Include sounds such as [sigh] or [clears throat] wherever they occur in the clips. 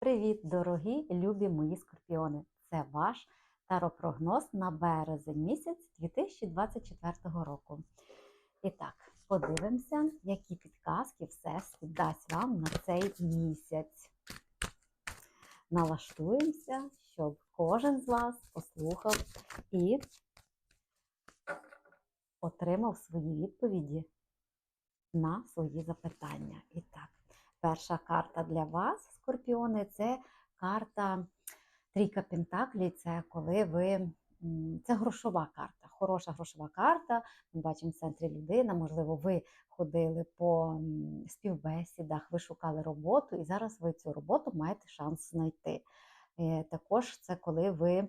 Привіт, дорогі любі мої скорпіони! Це ваш таропрогноз на березень місяць 2024 року. І так, подивимося, які підказки Всесвіт дасть вам на цей місяць. Налаштуємося, щоб кожен з вас послухав і отримав свої відповіді на свої запитання. І так, перша карта для вас, скорпіони, це карта Трійка Пентаклі. Це коли ви. Це грошова карта, хороша грошова карта. Ми бачимо в центрі людина. Можливо, ви ходили по співбесідах, ви шукали роботу, і зараз ви цю роботу маєте шанс знайти. Е, Також це коли ви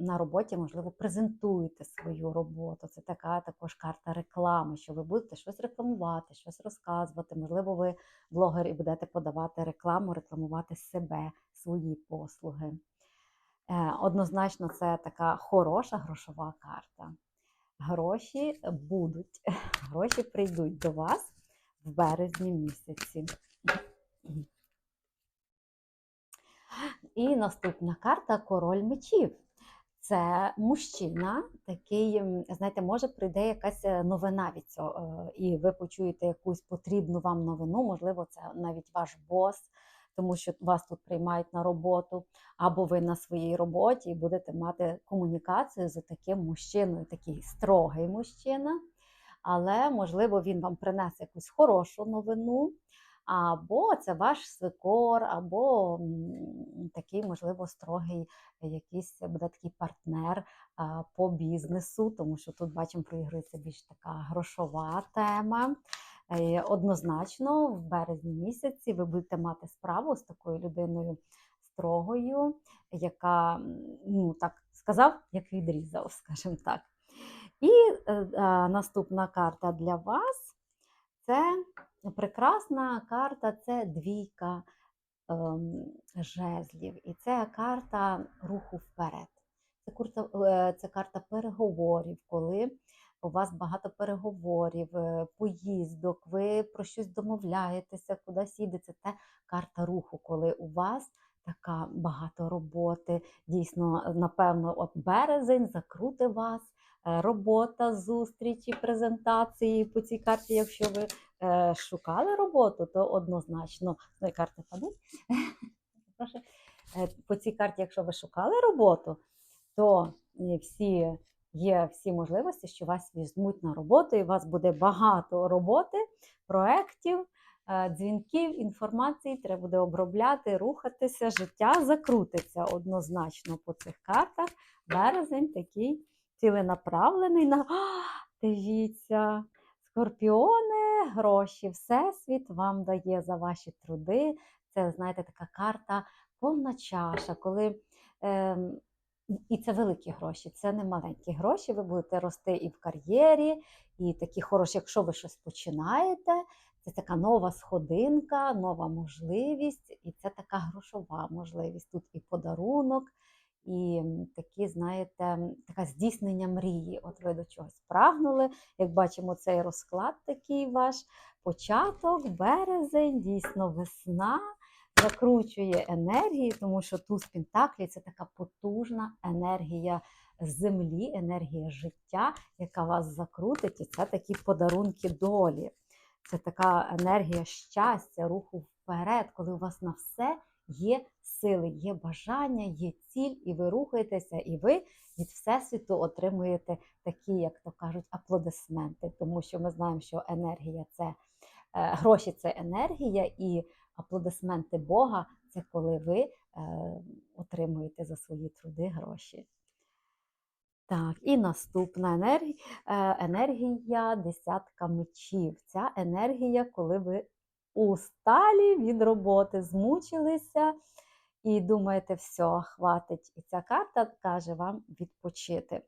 на роботі, можливо, презентуєте свою роботу. Це така також карта реклами, що ви будете щось рекламувати, щось розказувати. Можливо, ви блогер і будете подавати рекламу, рекламувати себе, свої послуги. Е, Однозначно, це така хороша грошова карта. Гроші будуть, [laughs] гроші прийдуть до вас в березні місяці. І наступна карта король мечів. Це мужчина, такий, знаєте, може прийде якась е, новина від цього, е, і ви почуєте якусь потрібну вам новину, можливо, це навіть ваш бос, тому що вас тут приймають на роботу, або ви на своїй роботі і будете мати комунікацію з таким мужчиною, такий строгий мужчина, але, можливо, він вам принесе якусь хорошу новину. Або це ваш свекор, або такий, можливо, строгий якийсь буде такий партнер по бізнесу, тому що тут бачимо, проігрується більш така грошова тема. Е, Однозначно, в березні місяці ви будете мати справу з такою людиною строгою, яка ну так сказав, як відрізав, [laughs] скажімо так. І е, е, наступна карта для вас це прекрасна карта, це двійка ем, жезлів. І це карта руху вперед. Це, курта, е, це карта переговорів, коли у вас багато переговорів, е, поїздок, ви про щось домовляєтеся, кудись їдете. Це карта руху, коли у вас така багато роботи. Дійсно, напевно, от березень закрути вас. е, Робота, зустрічі, презентації по цій карті, якщо ви е, шукали роботу, то однозначно ну, карти падуть. Е, По цій карті, якщо ви шукали роботу, то е, всі є всі можливості, що вас візьмуть на роботу, і у вас буде багато роботи, проєктів, е, дзвінків, інформації. Треба буде обробляти, рухатися. Життя закрутиться однозначно по цих картах. Березень такий ціленаправлений на А, [gasps] дивіться, скорпіони, гроші, всесвіт вам дає за ваші труди. Це, знаєте, така карта повна чаша, коли. ем, і це великі гроші, це не маленькі гроші. Ви будете рости і в кар'єрі, і такі хороші, якщо ви щось починаєте, це така нова сходинка, нова можливість, і це така грошова можливість. Тут і подарунок, і такі, знаєте, таке здійснення мрії. От ви до чогось прагнули. Як бачимо, цей розклад такий ваш початок, березень, дійсно весна. Закручує енергії, тому що туз Пентаклі це така потужна енергія землі, енергія життя, яка вас закрутить, і це такі подарунки долі. Це така енергія щастя, руху вперед, коли у вас на все є сили, є бажання, є ціль, і ви рухаєтеся, і ви від Всесвіту отримуєте такі, як то кажуть, аплодисменти, тому що ми знаємо, що енергія це е, гроші це енергія, і аплодисменти Бога це коли ви е, отримуєте за свої труди гроші. Так, і наступна енергія, енергія десятка мечів. Ця енергія, коли ви усталі від роботи, змучилися і думаєте, все, хватить. І ця карта каже вам відпочити.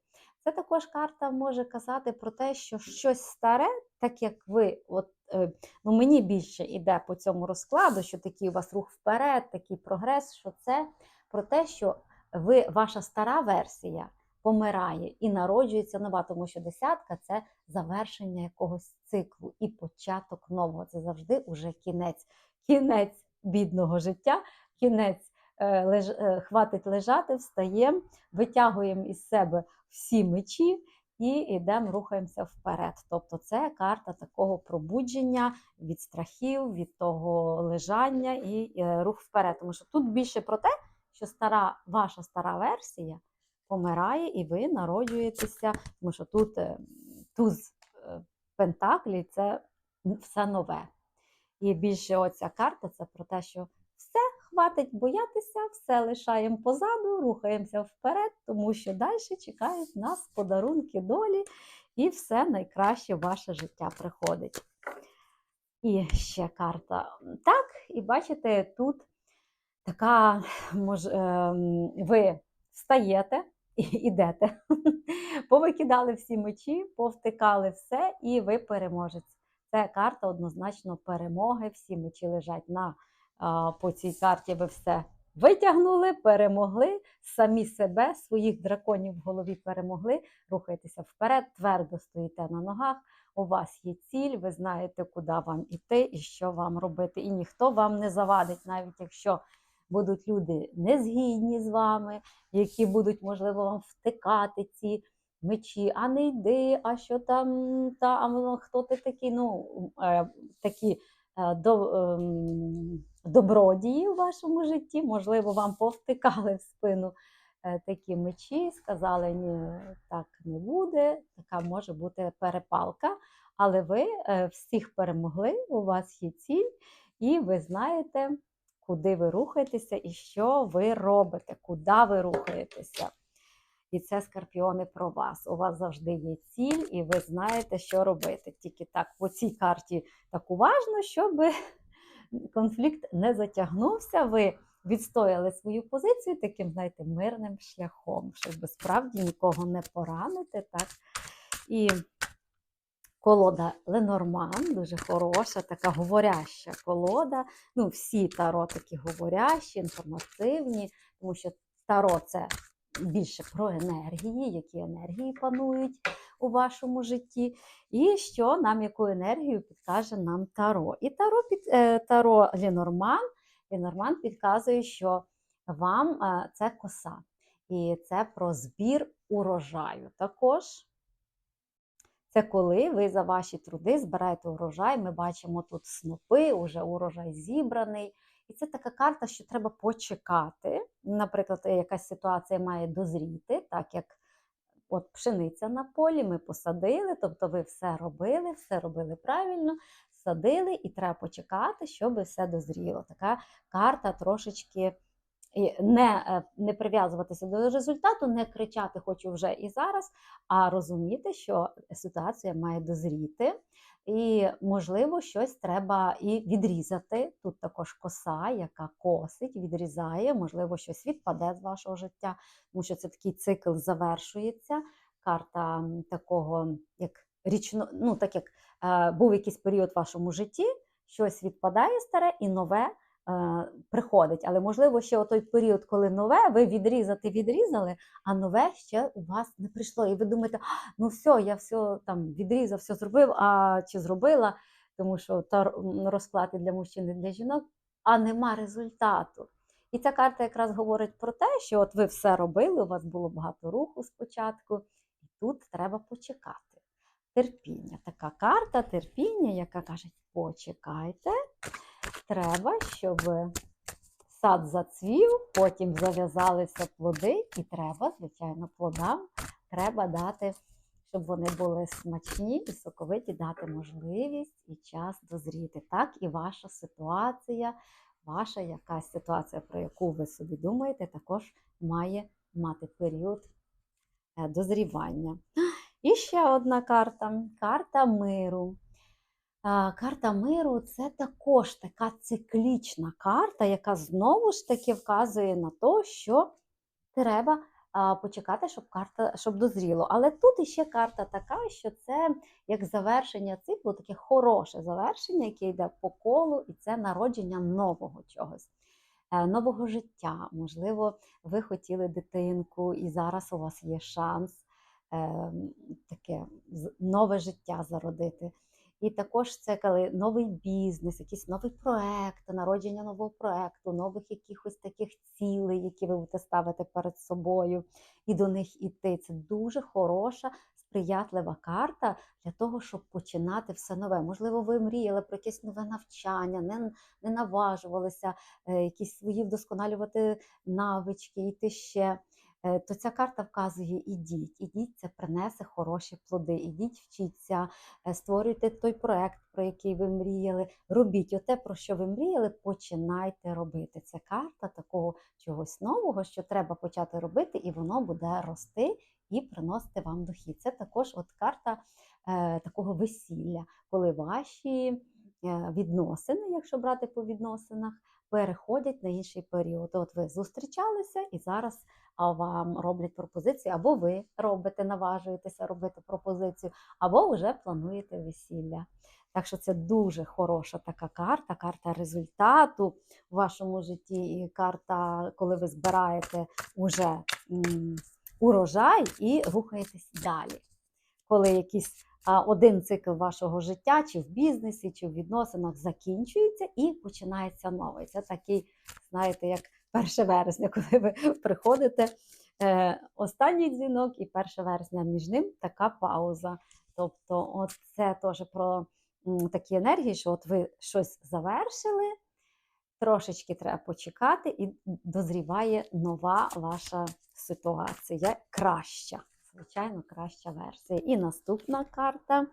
Це також карта може казати про те, що щось старе, так як ви, от, е, ну мені більше йде по цьому розкладу, що такий у вас рух вперед, такий прогрес, що це про те, що ви, ваша стара версія помирає і народжується нова, тому що десятка це завершення якогось циклу і початок нового. Це завжди уже кінець, кінець бідного життя, кінець е, леж... е, хватить лежати, встаємо, витягуємо із себе всі мечі і йдемо, рухаємося вперед. Тобто це карта такого пробудження від страхів, від того лежання і е, рух вперед. Тому що тут більше про те, що стара, ваша стара версія помирає, і ви народжуєтеся, тому що тут е, туз е, пентаклі це все нове. І більше оця карта це про те, що все хватить боятися, все лишаємо позаду, рухаємося вперед, тому що далі чекають нас подарунки долі, і все найкраще в ваше життя приходить. І ще карта. Так, і бачите, тут така, мож, ем, ви встаєте і йдете. [laughs] Повикидали всі мечі, повтикали все, і ви переможець. Це карта однозначно перемоги. Всі мечі лежать на по цій карті. Ви все витягнули, перемогли самі себе, своїх драконів в голові перемогли. Рухайтеся вперед, твердо стоїте на ногах. У вас є ціль, ви знаєте, куди вам іти і що вам робити. І ніхто вам не завадить, навіть якщо будуть люди незгідні з вами, які будуть, можливо, вам втикати ці мечі, а не йди, а що там, та, а хто ти такий, ну, е, такі е, до, ем, добродії у вашому житті, можливо, вам повтикали в спину е, такі мечі, сказали, ні, так не буде, така може бути перепалка, але ви всіх перемогли, у вас є ціль, і ви знаєте, куди ви рухаєтеся і що ви робите, куди ви рухаєтеся. І це скорпіони про вас. У вас завжди є ціль, і ви знаєте, що робити. Тільки так по цій карті так уважно, щоб [laughs] конфлікт не затягнувся. Ви відстояли свою позицію таким, знаєте, мирним шляхом, щоб справді нікого не поранити. Так? І колода Ленорман, дуже хороша, така говоряща колода. Ну, всі таро такі говорящі, інформативні, тому що таро це більше про енергії, які енергії панують у вашому житті, і що нам яку енергію підкаже нам таро. І таро під е, таро Ленорман, Ленорман підказує, що вам е, це коса. І це про збір урожаю. Також це коли ви за ваші труди збираєте урожай. Ми бачимо тут снопи, уже урожай зібраний. І це така карта, що треба почекати. Наприклад, якась ситуація має дозріти, так як от пшениця на полі, ми посадили, тобто ви все робили, все робили правильно, садили, і треба почекати, щоб все дозріло. Така карта трошечки не, е, не прив'язуватися до результату, не кричати хочу вже і зараз, а розуміти, що ситуація має дозріти. І, можливо, щось треба і відрізати. Тут також коса, яка косить, відрізає, можливо, щось відпаде з вашого життя, тому що це такий цикл завершується. Карта такого, як річно, ну так як е, був якийсь період в вашому житті, щось відпадає старе і нове приходить. Але можливо, ще той період, коли нове, ви відрізати відрізали, а нове ще у вас не прийшло. І ви думаєте, «А, ну все, я все там відрізав, все зробив, а чи зробила, тому що та розклад і для мужчин і для жінок, а нема результату. І ця карта якраз говорить про те, що от ви все робили, у вас було багато руху спочатку, і тут треба почекати. Терпіння. Така карта терпіння, яка каже, почекайте, треба, щоб сад зацвів, потім зав'язалися плоди, і треба, звичайно, плодам треба дати, щоб вони були смачні і соковиті, дати можливість і час дозріти. Так і ваша ситуація, ваша якась ситуація, про яку ви собі думаєте, також має мати період е, дозрівання. І ще одна карта карта миру. Карта миру це також така циклічна карта, яка знову ж таки вказує на те, що треба почекати, щоб карта щоб дозріло. Але тут іще карта така, що це як завершення циклу, таке хороше завершення, яке йде по колу, і це народження нового чогось. е, Нового життя. Можливо, ви хотіли дитинку, і зараз у вас є шанс е, таке нове життя зародити. І також це коли новий бізнес, якийсь новий проект, народження нового проекту, нових якихось таких цілей, які ви будете ставити перед собою, і до них іти. Це дуже хороша, сприятлива карта для того, щоб починати все нове. Можливо, ви мріяли про якесь нове навчання, не, не наважувалися е, якісь свої вдосконалювати навички, йти ще. Е, То ця карта вказує: ідіть, ідіть, це принесе хороші плоди. Ідіть, вчіться, е, створюйте той проект, про який ви мріяли. Робіть оте, про що ви мріяли, починайте робити. Це карта такого чогось нового, що треба почати робити, і воно буде рости і приносити вам дохід. Це також от карта е, такого весілля, коли ваші е, відносини, якщо брати по відносинах, переходять на інший період. От ви зустрічалися і зараз вам роблять пропозицію, або ви робите, наважуєтеся робити пропозицію, або вже плануєте весілля. Так що це дуже хороша така карта, карта результату в вашому житті, і карта, коли ви збираєте уже урожай і рухаєтесь далі. Коли якийсь один цикл вашого життя, чи в бізнесі, чи в відносинах закінчується і починається новий. Це такий, знаєте, як 1 вересня, [laughs] коли ви приходите. Е, останній дзвінок і 1 вересня між ним така пауза. Тобто, от це теж про такі енергії, що от ви щось завершили, трошечки треба почекати, і дозріває нова ваша ситуація, краща. Звичайно, краща версія. І наступна карта.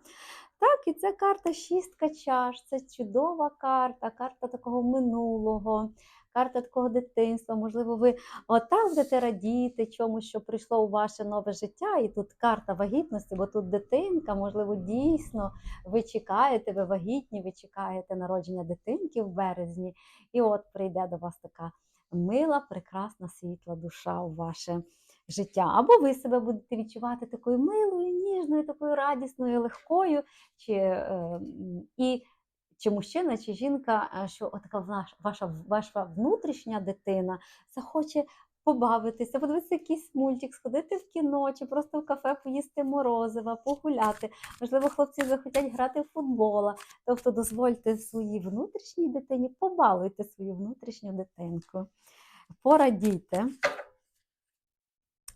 Так, і це карта шістка чаш. Це чудова карта, карта такого минулого, карта такого дитинства. Можливо, ви отак будете радіти чомусь, що прийшло у ваше нове життя. І тут карта вагітності, бо тут дитинка, можливо, дійсно ви чекаєте, ви вагітні, ви чекаєте народження дитинки в березні. І от прийде до вас така мила, прекрасна, світла душа у ваше життя. Або ви себе будете відчувати такою милою, ніжною, такою радісною, легкою, чи, е, і, чи мужчина, чи жінка, е, що така ваша, ваша внутрішня дитина захоче побавитися, подивитися якийсь мультик, сходити в кіно, чи просто в кафе поїсти морозива, погуляти. Можливо, хлопці захотять грати в футбола. Тобто дозвольте своїй внутрішній дитині, побалуйте свою внутрішню дитинку. Порадійте.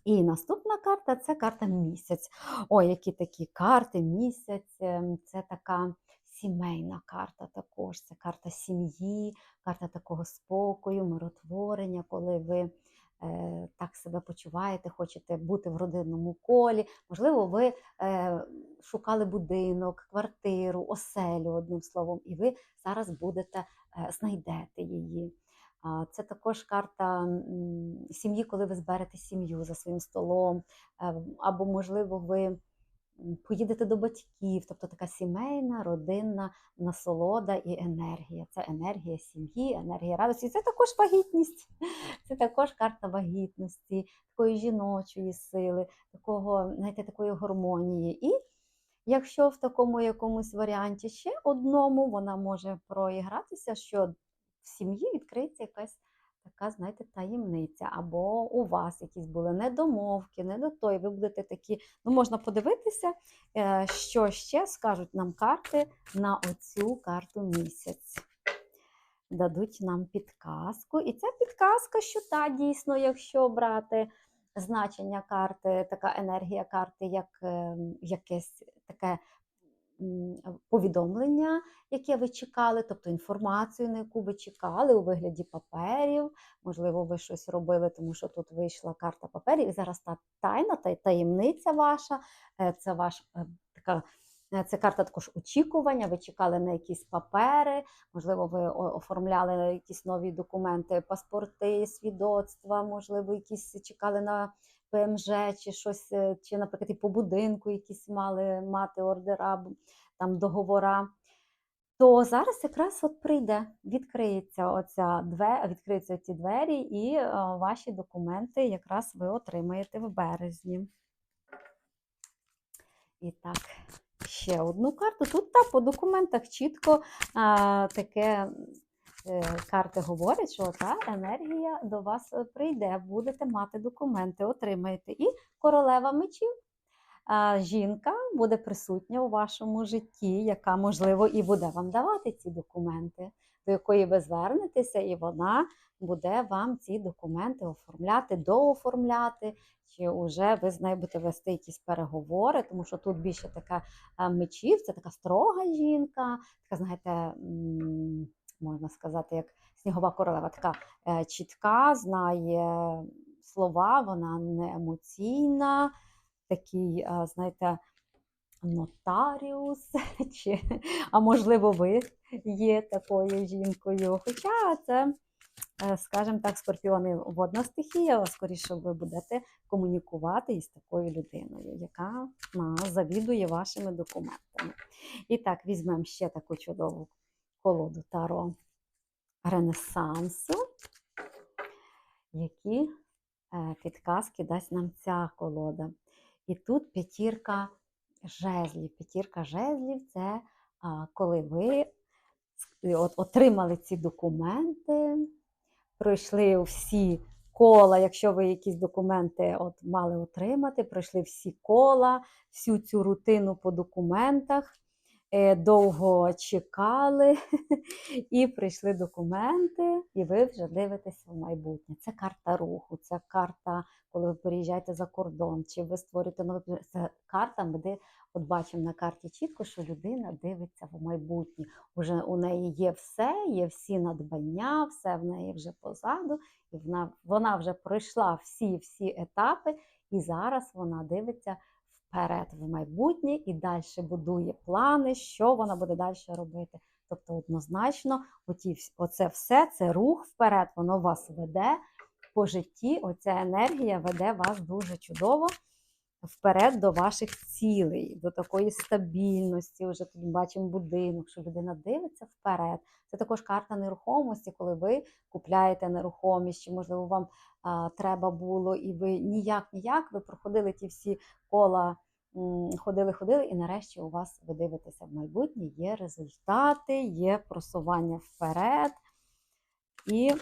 І наступна карта це карта місяць. Ой, які такі карти, місяць. ем, Це така сімейна карта також. Це карта сім'ї, карта такого спокою, миротворення, коли ви е, так себе почуваєте, хочете бути в родинному колі. Можливо, ви е, шукали будинок, квартиру, оселю, одним словом, і ви зараз будете е, знайдете її. Це також карта сім'ї, коли ви зберете сім'ю за своїм столом, е, або, можливо, ви поїдете до батьків, тобто така сімейна, родинна насолода і енергія. Це енергія сім'ї, енергія радості. Це також вагітність, це також карта вагітності, такої жіночої сили, такого, знаєте, такої гармонії. І якщо в такому якомусь варіанті ще одному вона може проігратися, що в сім'ї відкриється якась така, знаєте, таємниця, або у вас якісь були недомовки, не до той. Ви будете такі, ну можна подивитися, е, що ще скажуть нам карти на оцю карту місяць. Дадуть нам підказку. І ця підказка, що та дійсно, якщо брати значення карти, така енергія карти, як е, якесь таке повідомлення, яке ви чекали, тобто інформацію, на яку ви чекали у вигляді паперів. Можливо, ви щось робили, тому що тут вийшла карта паперів, і зараз та тайна, та таємниця ваша, е, це ваш е, така. е, Це карта також очікування. Ви чекали на якісь папери, можливо, ви оформляли якісь нові документи, паспорти, свідоцтва, можливо, якісь чекали на ПМЖ чи щось, е, чи, наприклад, і по будинку якісь мали мати ордера, там договора. То зараз якраз от прийде, відкриється оця две, відкриються ці двері, і е, ваші документи якраз ви отримаєте в березні. І так, ще одну карту. Тут та по документах чітко а, таке карти говорять, що та енергія до вас е, прийде, будете мати документи, отримаєте. І королева мечів. жінка буде присутня у вашому житті, яка, можливо, і буде вам давати ці документи, до якої ви звернетеся, і вона буде вам ці документи оформляти, дооформляти, чи вже ви з нею будете вести якісь переговори, тому що тут більше така мечів, це така строга жінка, така, знаєте, можна сказати, як снігова королева, така е, чітка, знає слова, вона не емоційна, такий, е, знаєте, нотаріус, [laughs] чи, а можливо, ви є такою жінкою. Хоча це, е, скажімо так, скорпіони водна стихія, скоріше ви будете комунікувати із такою людиною, яка завідує вашими документами. І так, візьмемо ще таку чудову колоду Таро Ренесансу, які е, підказки дасть нам ця колода. І тут п'ятірка жезлів. П'ятірка жезлів це коли ви отримали ці документи, пройшли всі кола, якщо ви якісь документи от, мали отримати, пройшли всі кола, всю цю рутину по документах, довго чекали, [laughs] і прийшли документи, і ви вже дивитеся в майбутнє. Це карта руху, це карта, коли ви переїжджаєте за кордон, чи ви створюєте нове. Це карта, де от бачимо на карті чітко, що людина дивиться в майбутнє. Уже у неї є все, є всі надбання, все в неї вже позаду, і вона, вона вже пройшла всі-всі етапи, і зараз вона дивиться вперед в майбутнє і далі будує плани, що вона буде далі робити. Тобто, однозначно, оті, оце все це рух вперед, воно вас веде по житті. Оця енергія веде вас дуже чудово вперед до ваших цілей, до такої стабільності. Вже тут бачимо будинок, що людина дивиться вперед. Це також карта нерухомості, коли ви купляєте нерухомість, чи можливо вам а, треба було, і ви ніяк ніяк ви проходили ті всі кола. М, Ходили, ходили, і нарешті у вас ви дивитеся в майбутнє, є результати, є просування вперед. І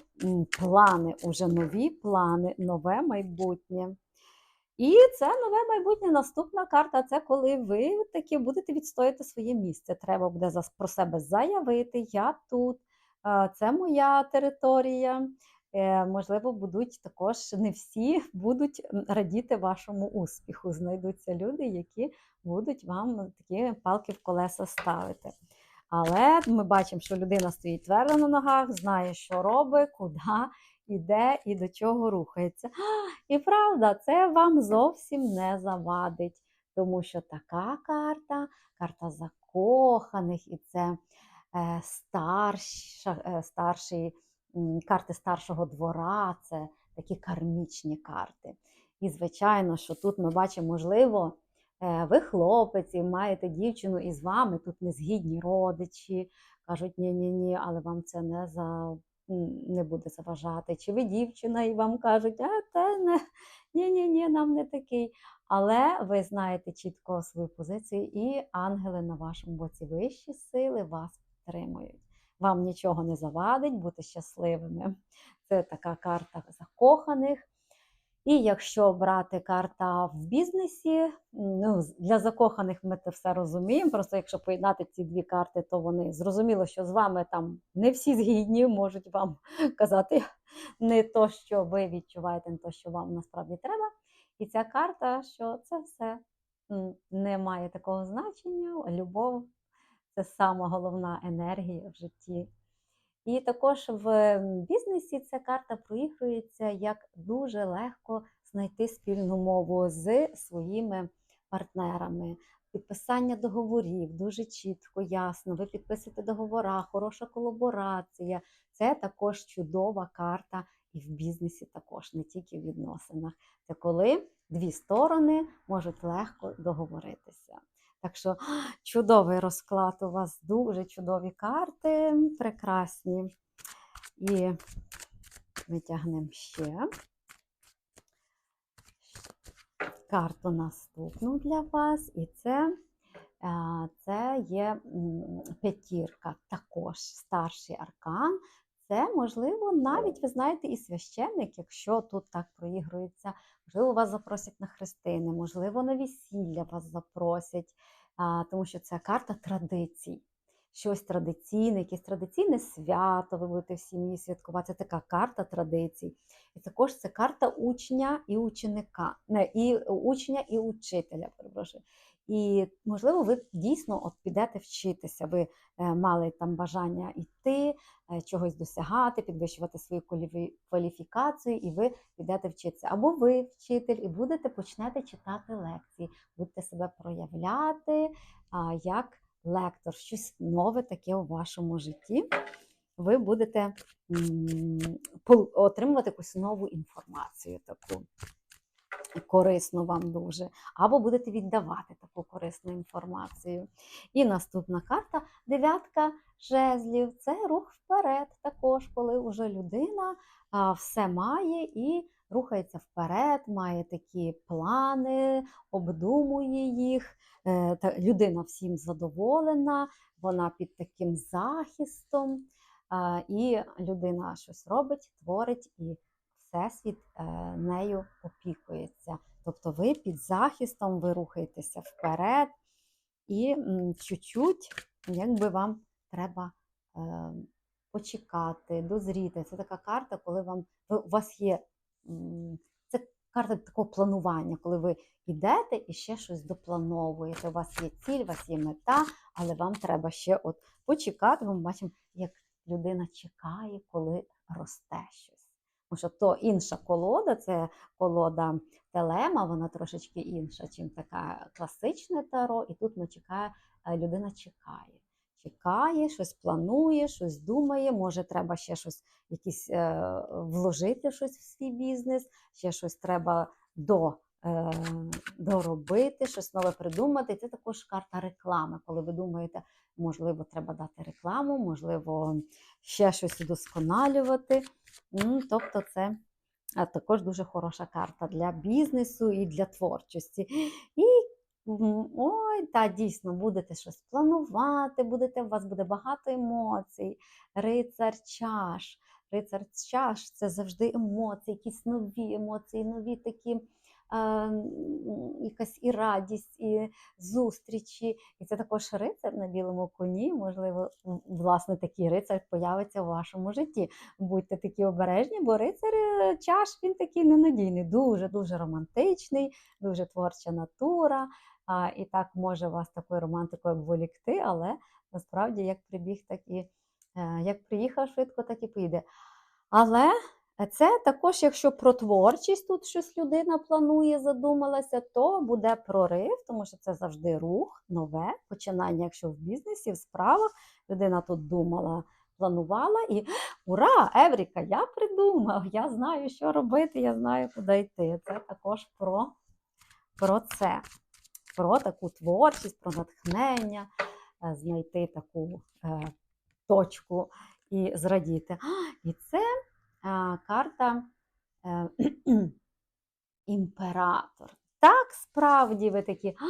плани, уже нові плани, нове майбутнє. І це нове майбутнє. Наступна карта це коли ви таки будете відстояти своє місце. Треба буде про себе заявити: я тут, це моя територія. Е, Можливо, будуть також не всі [laughs] будуть радіти вашому успіху. Знайдуться люди, які будуть вам такі палки в колеса ставити. Але ми бачимо, що людина стоїть твердо на ногах, знає, що робить, куди іде і до чого рухається. [gasps] І правда, це вам зовсім не завадить, тому що така карта, карта закоханих, і це е, е, старші, м, карти старшого двора, це такі кармічні карти. І, звичайно, що тут ми бачимо, можливо, е, ви хлопець і маєте дівчину і з вами тут незгідні родичі, кажуть, ні-ні-ні, але вам це не за не буде заважати. Чи ви дівчина, і вам кажуть, а це не ні-ні-ні, нам не такий. Але ви знаєте чітко свою позицію, і ангели на вашому боці вищі сили вас підтримують. Вам нічого не завадить бути щасливими. Це така карта закоханих. І якщо брати карта в бізнесі, ну для закоханих ми це все розуміємо. Просто якщо поєднати ці дві карти, то вони зрозуміло, що з вами там не всі згідні, можуть вам [laughs] казати не то, що ви відчуваєте, не то, що вам насправді треба. І ця карта, що це все не має такого значення. Любов це сама головна енергія в житті. І також в бізнесі ця карта проігрується як дуже легко знайти спільну мову з своїми партнерами. Підписання договорів дуже чітко, ясно. Ви підписуєте договора, хороша колаборація. Це також чудова карта і в бізнесі також, не тільки в відносинах. Це коли дві сторони можуть легко договоритися. Так що [gasps] чудовий розклад у вас, дуже чудові карти, прекрасні. І витягнемо ще карту наступну для вас. І це, це є п'ятірка, також старший аркан. Це можливо навіть, ви знаєте, і священник, якщо тут так проігрується, можливо, вас запросять на хрестини, можливо, на весілля вас запросять, тому що це карта традицій. Щось традиційне, якесь традиційне свято, ви будете в сім'ї святкувати. Це така карта традицій. І також це карта учня і ученика, не, і учня і учителя, перепрошую. І, можливо, ви дійсно от підете вчитися. Ви е, мали там бажання йти, е, чогось досягати, підвищувати свою кваліфікацію, і ви підете вчитися. Або ви вчитель, і будете почнете читати лекції, будете себе проявляти як лектор, щось нове таке у вашому житті. Ви будете отримувати якусь нову інформацію таку корисну вам дуже, або будете віддавати таку корисну інформацію. І наступна карта дев'ятка жезлів це рух вперед, також, коли вже людина все має і рухається вперед, має такі плани, обдумує їх. Е, людина всім задоволена, вона під таким захистом, і людина щось робить, творить і Всесвіт е, нею опікується. Тобто ви під захистом, ви рухаєтеся вперед, і чуть-чуть, якби вам треба е, почекати, дозріти. Це така карта, коли вам у вас є це карта такого планування, коли ви йдете і ще щось доплановуєте. У вас є ціль, у вас є мета, але вам треба ще от почекати. Ми бачимо, як людина чекає, коли росте щось. Що то інша колода, це колода телема, вона трошечки інша, чим така класичне таро. І тут ми чекає, е, людина чекає. Чекає, щось планує, щось думає, може, треба ще щось якісь е, вложити щось в свій бізнес, ще щось треба до, е, доробити, щось нове придумати. Це також карта реклами, коли ви думаєте, можливо, треба дати рекламу, можливо, ще щось удосконалювати. Тобто, це також дуже хороша карта для бізнесу і для творчості. І ой, та дійсно будете щось планувати, будете, у вас буде багато емоцій. Рицар чаш. Рицар чаш це завжди емоції, якісь нові емоції, нові такі. Якась і радість, і зустрічі. І це також рицар на білому коні. Можливо, власне такий рицар появиться у вашому житті будьте такі обережні, бо рицар е, чаш він такий ненадійний, дуже дуже романтичний, дуже творча натура. А, і так може вас такою романтикою обволікти, але насправді як прибіг, так і е, як приїхав швидко, так і поїде. Але це також, якщо про творчість тут щось людина планує, задумалася, то буде прорив, тому що це завжди рух, нове починання, якщо в бізнесі, в справах людина тут думала, планувала і ура, Евріка, я придумав, я знаю, що робити, я знаю, куди йти. Це також про, про це, про таку творчість, про натхнення, е, знайти таку е, точку і зрадіти. А, І це карта е, [clears throat] імператор. Так, справді ви такі. А,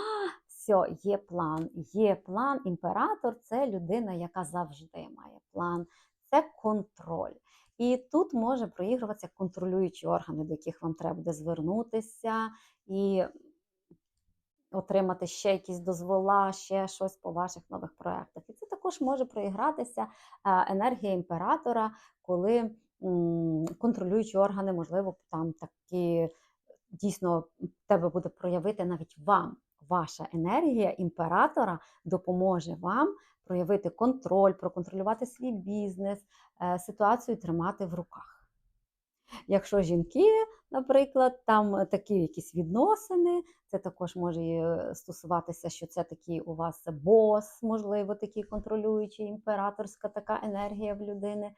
все, є план, є план. Імператор це людина, яка завжди має план, це контроль. І тут може проігруватися контролюючі органи, до яких вам треба буде звернутися і отримати ще якісь дозвола, ще щось по ваших нових проєктах. І це також може проігратися е, енергія імператора, коли контролюючі органи, можливо, там такі дійсно тебе буде проявити навіть вам. Ваша енергія імператора допоможе вам проявити контроль, проконтролювати свій бізнес, е, ситуацію тримати в руках. Якщо жінки, наприклад, там такі якісь відносини, це також може е, стосуватися, що це такий у вас бос, можливо, такий контролюючий, імператорська така енергія в людини.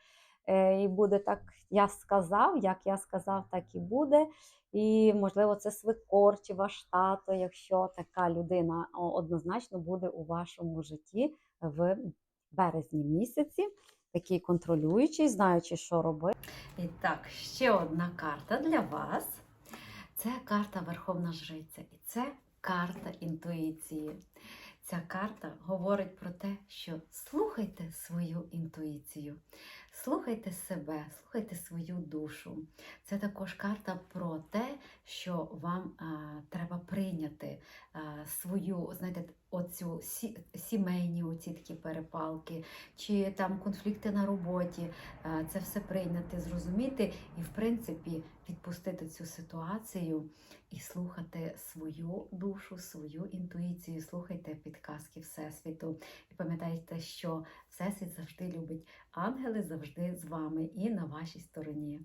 Е, І буде так, я сказав, як я сказав, так і буде. І, можливо, це свекор чи ваш тато, якщо така людина однозначно буде у вашому житті в березні місяці, такий контролюючий, знаючи, що робити. І так, ще одна карта для вас. Це карта Верховна Жриця, і це карта інтуїції. Ця карта говорить про те, що слухайте свою інтуїцію, Слухайте себе, слухайте свою душу. Це також карта про те, що вам а, треба прийняти а, свою, знаєте, оцю сімейні оці такі перепалки, чи там конфлікти на роботі. Це все прийняти, зрозуміти і, в принципі, відпустити цю ситуацію і слухати свою душу, свою інтуїцію, слухайте підказки Всесвіту. І пам'ятайте, що Всесвіт завжди любить ангели завжди з вами і на вашій стороні.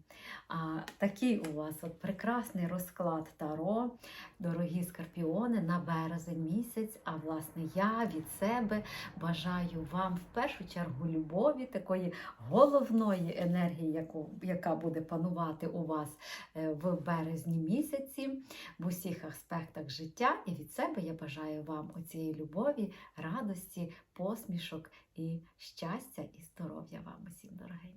А такий у вас от прекрасний розклад Таро, дорогі скорпіони, на березень місяць. А власне я від себе бажаю вам в першу чергу любові, такої головної енергії, яку, яка буде панувати у вас е, в березні місяці, в усіх аспектах життя. І від себе я бажаю вам оцієї любові, радості, посмішок і щастя і здоров'я вам усім, дорогенькі.